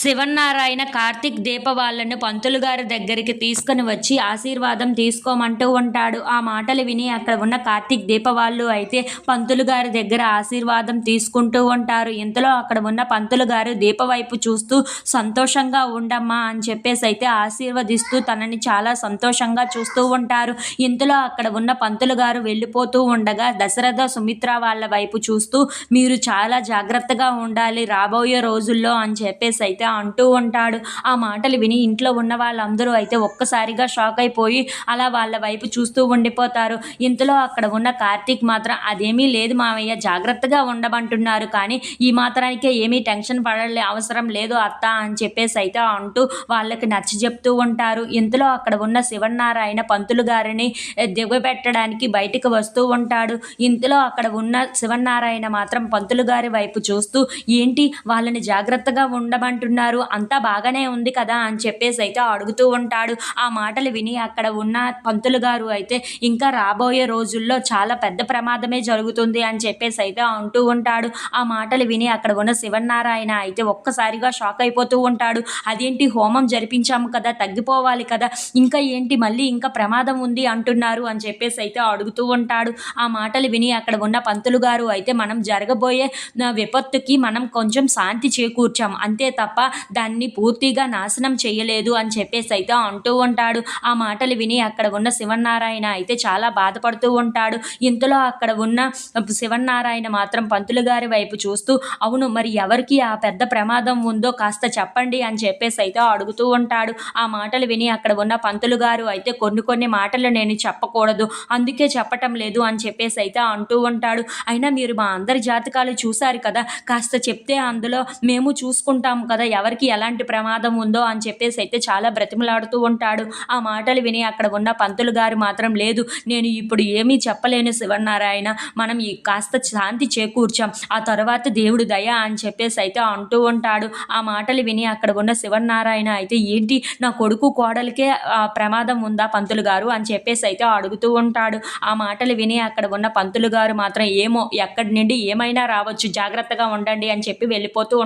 శివన్నారాయణ కార్తిక్ దీప వాళ్ళను పంతులు గారి దగ్గరికి తీసుకుని వచ్చి ఆశీర్వాదం తీసుకోమంటూ ఉంటాడు. ఆ మాటలు విని అక్కడ ఉన్న కార్తిక్ దీప వాళ్ళు అయితే పంతులు గారి దగ్గర ఆశీర్వాదం తీసుకుంటూ ఉంటారు. ఇంతలో అక్కడ ఉన్న పంతులు గారు దీప వైపు చూస్తూ సంతోషంగా ఉండమ్మా అని చెప్పేసి అయితే ఆశీర్వదిస్తూ తనని చాలా సంతోషంగా చూస్తూ ఉంటారు. ఇంతలో అక్కడ ఉన్న పంతులు గారు వెళ్ళిపోతూ ఉండగా దశరథ సుమిత్ర వాళ్ళ వైపు చూస్తూ మీరు చాలా జాగ్రత్తగా ఉండాలి రాబోయే రోజుల్లో అని చెప్పేసి అయితే అంటూ ఉంటాడు. ఆ మాటలు విని ఇంట్లో ఉన్న వాళ్ళందరూ అయితే ఒక్కసారిగా షాక్ అయిపోయి అలా వాళ్ళ వైపు చూస్తూ ఉండిపోతారు. ఇంతలో అక్కడ ఉన్న కార్తీక్ మాత్రం అదేమీ లేదు మావయ్య జాగ్రత్తగా ఉండమంటున్నారు. కానీ ఈ మాత్రానికే ఏమీ టెన్షన్ పడలే అవసరం లేదు అత్త అని చెప్పేసి అయితే అంటూ వాళ్ళకి నచ్చ చెప్తూ ఉంటారు. ఇంతలో అక్కడ ఉన్న శివనారాయణ పంతులు గారిని దిగబెట్టడానికి బయటికి వస్తూ ఉంటాడు. ఇంతలో అక్కడ ఉన్న శివనారాయణ మాత్రం పంతులు గారి వైపు చూస్తూ ఏంటి? వాళ్ళని జాగ్రత్తగా ఉండమంటున్నారు అంతా బాగానే ఉంది కదా అని చెప్పేసి అయితే అడుగుతూ ఉంటాడు. ఆ మాటలు విని అక్కడ ఉన్న పంతులు గారు అయితే ఇంకా రాబోయే రోజుల్లో చాలా పెద్ద ప్రమాదమే జరుగుతుంది అని చెప్పేసి అయితే అంటూ ఉంటాడు. ఆ మాటలు విని అక్కడ ఉన్న శివనారాయణ అయితే ఒక్కసారిగా షాక్ అయిపోతూ ఉంటాడు. అదేంటి? హోమం జరిపించాము కదా తగ్గిపోవాలి కదా. ఇంకా ఏంటి? మళ్ళీ ఇంకా ప్రమాదం ఉంది అంటున్నారు అని చెప్పేసి అయితే అడుగుతూ ఉంటాడు. ఆ మాటలు విని అక్కడ ఉన్న పంతులు గారు అయితే మనం జరగబోయే విపత్తుకి మనం కొంచెం శాంతి చేకూర్చాం. అంతే తప్ప దాన్ని పూర్తిగా నాశనం చేయలేదు అని చెప్పేసి అయితే అంటూ ఉంటాడు. ఆ మాటలు విని అక్కడ ఉన్న శివనారాయణ అయితే చాలా బాధపడుతూ ఉంటాడు. ఇంతలో అక్కడ ఉన్న శివనారాయణ మాత్రం పంతులు గారి వైపు చూస్తూ అవును మరి ఎవరికి ఆ పెద్ద ప్రమాదం ఉందో కాస్త చెప్పండి అని చెప్పేసి అయితే అడుగుతూ ఉంటాడు. ఆ మాటలు విని అక్కడ ఉన్న పంతులు గారు అయితే కొన్ని కొన్ని మాటలు నేను చెప్పకూడదు అందుకే చెప్పటం లేదు అని చెప్పేసి అయితే అంటూ ఉంటాడు. అయినా మీరు మా అందరి జాతకాలు చూశారు కదా కాస్త చెప్తే అందులో మేము చూసుకుంటాం కదా ఎవరికి ఎలాంటి ప్రమాదం ఉందో అని చెప్పేసి అయితే చాలా బ్రతిమలాడుతూ ఉంటాడు. ఆ మాటలు విని అక్కడ ఉన్న పంతులు గారు మాత్రం లేదు నేను ఇప్పుడు ఏమీ చెప్పలేను శివనారాయణ మనం ఈ కాస్త శాంతి చేకూర్చాం ఆ తర్వాత దేవుడు దయ అని చెప్పేసి అయితే అంటూ ఉంటాడు. ఆ మాటలు విని అక్కడ ఉన్న శివనారాయణ అయితే ఏంటి నా కొడుకు కోడలికే ఆ, ప్రమాదం ఉందా పంతులు గారు? అని చెప్పేసి అయితే అడుగుతూ ఉంటాడు. ఆ మాటలు విని అక్కడ ఉన్న పంతులు గారు మాత్రం ఏమో ఎక్కడి నుండి ఏమైనా రావచ్చు జాగ్రత్తగా ఉండండి అని చెప్పి వెళ్ళిపోతూ